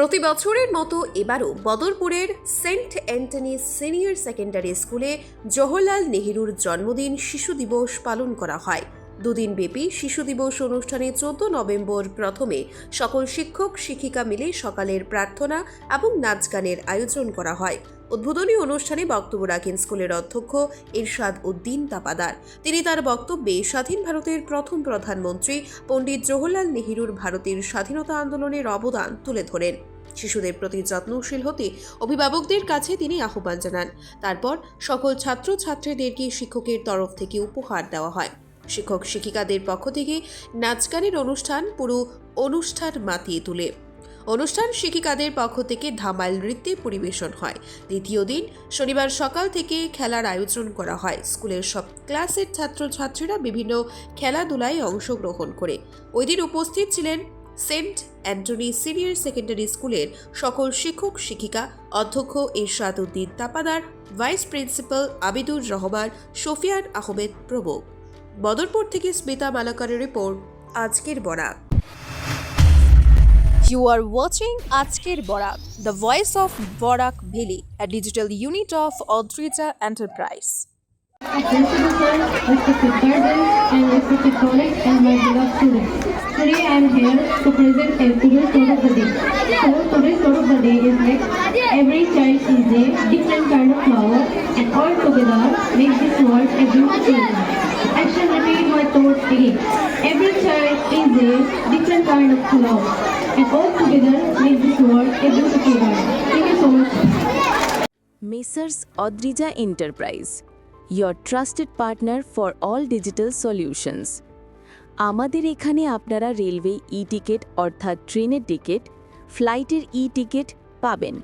প্রতি বছরের মতো এবারও বদরপুরের সেন্ট অ্যান্টনি সিনিয়র সেকেন্ডারি স্কুলে জওহরলাল নেহরুর জন্মদিন শিশু দিবস পালন করা হয়। দুদিন ব্যাপী শিশু দিবস অনুষ্ঠানে চোদ্দ নভেম্বর প্রথমে সকল শিক্ষক শিক্ষিকা মিলে সকালের প্রার্থনা এবং নাচ গানের আয়োজন করা হয়। উদ্বোধনী অনুষ্ঠানে বক্তব্য রাখেন স্কুলের অধ্যক্ষ ইরশাদ উদ্দিন তাপাদার। তিনি তার বক্তব্যে স্বাধীন ভারতের প্রথম প্রধানমন্ত্রী পণ্ডিত জওহরলাল নেহরুর ভারতের স্বাধীনতা আন্দোলনের অবদান তুলে ধরেন। শিশুদের প্রতি যত্নশীল হতে অভিভাবকদের কাছে তিনি আহ্বান জানান। তারপর সকল ছাত্র ছাত্রীদেরকে শিক্ষকের তরফ থেকে উপহার দেওয়া হয়। শিক্ষক শিক্ষিকাদের পক্ষ থেকে নাচ গানের অনুষ্ঠান পুরো অনুষ্ঠান মাতিয়ে তোলে। অনুষ্ঠান শিক্ষিকাদের পক্ষ থেকে ধামাইল নৃত্যে পরিবেশন হয়। দ্বিতীয় দিন শনিবার সকাল থেকে খেলার আয়োজন করা হয়। স্কুলের সব ক্লাসের ছাত্রছাত্রীরা বিভিন্ন খেলাধুলায় অংশগ্রহণ করে। ওই দিন উপস্থিত ছিলেন সেন্ট অ্যান্টনি সিনিয়র সেকেন্ডারি স্কুলের সকল শিক্ষক, শিক্ষিকা, অধ্যক্ষ ইরশাদ উদ্দিন তাপাদার, ভাইস প্রিন্সিপাল আবিদুর রহমান শফিয়ান আহমেদ প্রমুখ। বদরপুর থেকে স্মিতা মালাকারের রিপোর্ট, আজকের Barak You are watching Ajker Borak, the voice of Borak Valley, a digital unit of Odrija Enterprise. And. Today I am here to present a today's thought of the day. So today's thought of the day is like every child is a different kind of flower and all together make this world a beautiful. I shall repeat my thoughts again. A different kind of flower and all together make this world a beautiful one. Thank you so much. Messrs. Odrija Enterprise, your trusted partner for all digital solutions. আমাদের এখানে আপনারা railway e ticket অর্থাৎ ট্রেনের ticket ফ্লাইটের e ticket পাবেন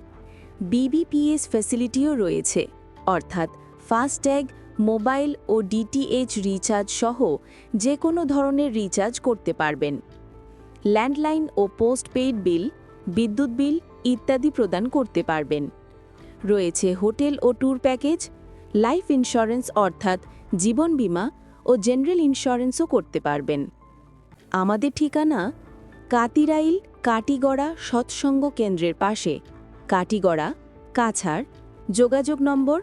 BBPS ফ্যাসিলিটিও রয়েছে অর্থাৎ ফাস্ট্যাগ মোবাইল ও ডিটিএইচ রিচার্জ সহ যে কোনো ধরনের রিচার্জ করতে পারবেন। ল্যান্ডলাইন ও পোস্টপেইড বিল, বিদ্যুৎ বিল ইত্যাদি প্রদান করতে পারবেন। রয়েছে হোটেল ও ট্যুর প্যাকেজ, লাইফ ইন্স্যুরেন্স অর্থাৎ জীবন বীমা ও জেনারেল ইন্স্যুরেন্সও করতে পারবেন। আমাদের ঠিকানা কাতিরাইল, কাটিগড়া সৎসঙ্গ কেন্দ্রের পাশে। কাটিগড়া, কাছাড়। যোগাযোগ নম্বর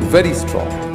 very strong.